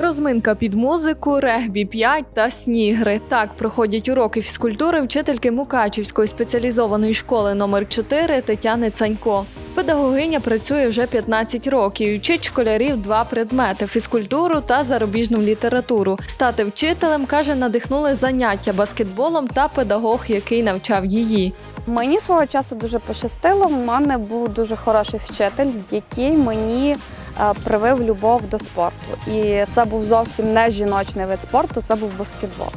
Розминка під музику, регбі 5 та снігри. Так проходять уроки фізкультури вчительки Мукачівської спеціалізованої школи номер 4 Тетяни Цанько. Педагогиня працює вже 15 років і вчить школярів два предмети фізкультуру та зарубіжну літературу. Стати вчителем каже, надихнули заняття баскетболом та педагог, який навчав її. Мені свого часу дуже пощастило. У мене був дуже хороший вчитель, який мені привив любов до спорту. І це був зовсім не жіночний вид спорту, це був баскетбол.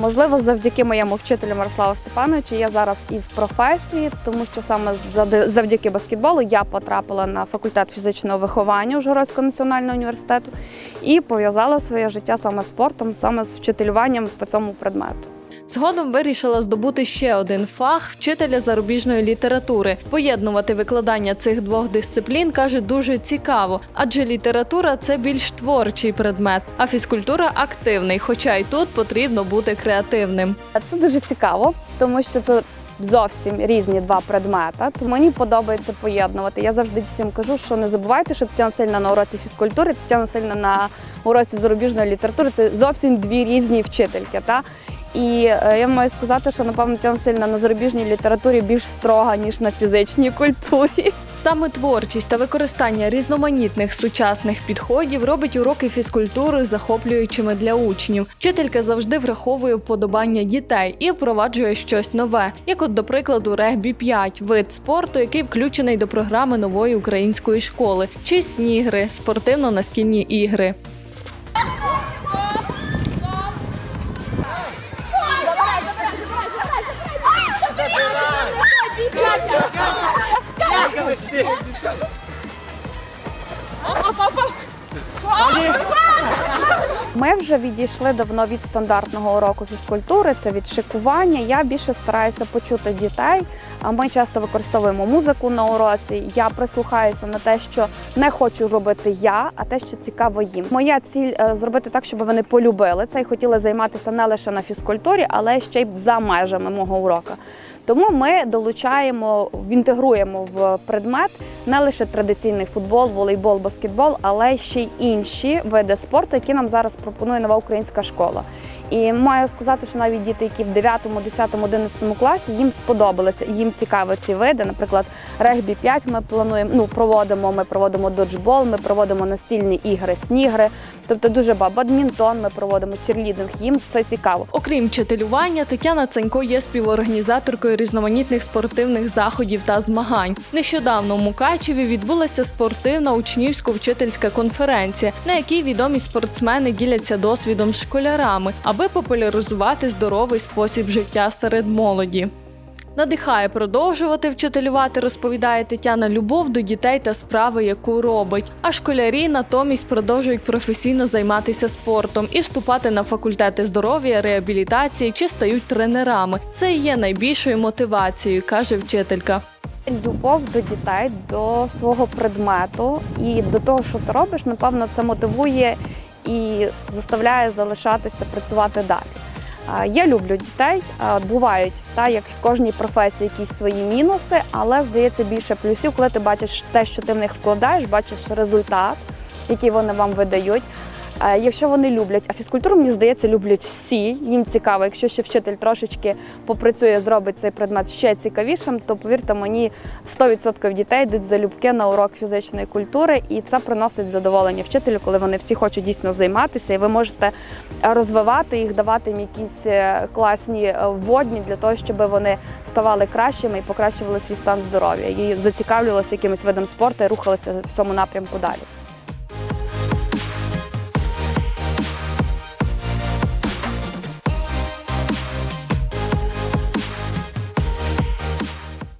Можливо, завдяки моєму вчителю Мирославу Степановичу я зараз і в професії, тому що саме завдяки баскетболу я потрапила на факультет фізичного виховання Ужгородського національного університету і пов'язала своє життя саме з спортом, саме з вчителюванням по цьому предмету. Згодом вирішила здобути ще один фах вчителя зарубіжної літератури. Поєднувати викладання цих двох дисциплін каже дуже цікаво, адже література це більш творчий предмет, а фізкультура активний, хоча й тут потрібно бути креативним. Це дуже цікаво, тому що це зовсім різні два предмети. То мені подобається поєднувати. Я завжди дітям кажу, що не забувайте, що Тетяна Васильівна на уроці фізкультури, Тетяна Васильівна на уроці зарубіжної літератури це зовсім дві різні вчительки. Та? І е, я маю сказати, що напевно Васильівна на зарубіжній літературі більш строга, ніж на фізичній культурі. Саме творчість та використання різноманітних сучасних підходів робить уроки фізкультури захоплюючими для учнів. Вчителька завжди враховує вподобання дітей і впроваджує щось нове, як от, до прикладу, регбі 5 вид спорту, який включений до програми нової української школи, чи снігри, спортивно-настільні ігри. Ми вже відійшли давно від стандартного уроку фізкультури, це від шикування. Я більше стараюся почути дітей. Ми часто використовуємо музику на уроці. Я прислухаюся на те, що не хочу робити я, а те, що цікаво їм. Моя ціль е, зробити так, щоб вони полюбили це і хотіли займатися не лише на фізкультурі, але ще й за межами мого урока. Тому ми долучаємо, інтегруємо в предмет не лише традиційний футбол, волейбол, баскетбол, але ще й інші види спорту, які нам зараз пропонує нова українська школа. І маю сказати, що навіть діти, які в 9, 10, 11 класі, їм сподобалися, їм цікаві ці види. Наприклад, регбі 5 ми плануємо, ну проводимо. Ми проводимо доджбол, ми проводимо настільні ігри, снігри. Тобто дуже багато бадмінтон. Ми проводимо черлідинг. Їм це цікаво. Окрім вчителювання, Тетяна Ценько є співорганізаторкою різноманітних спортивних заходів та змагань. Нещодавно у Мукачеві відбулася спортивна учнівсько-вчительська конференція, на якій відомі спортсмени діляться досвідом з школярами, аби популяризувати здоровий спосіб життя серед молоді. Надихає продовжувати вчителювати, розповідає Тетяна любов до дітей та справи, яку робить. А школярі натомість продовжують професійно займатися спортом і вступати на факультети здоров'я, реабілітації чи стають тренерами. Це є найбільшою мотивацією, каже вчителька. Любов до дітей, до свого предмету і до того, що ти робиш, напевно, це мотивує і заставляє залишатися працювати далі. Я люблю дітей. Бувають та як в кожній професії якісь свої мінуси, але здається більше плюсів, коли ти бачиш те, що ти в них вкладаєш, бачиш результат, який вони вам видають. Е, Якщо вони люблять, а фізкультуру, мені здається, люблять всі. Їм цікаво. Якщо ще вчитель трошечки попрацює, зробить цей предмет ще цікавішим, то повірте мені, 100% дітей йдуть залюбки на урок фізичної культури, і це приносить задоволення вчителю, коли вони всі хочуть дійсно займатися, і ви можете розвивати їх, давати їм якісь е, класні е, вводні для того, щоб вони ставали кращими і покращували свій стан здоров'я, і зацікавлювалися якимось видом спорту і рухалися в цьому напрямку далі.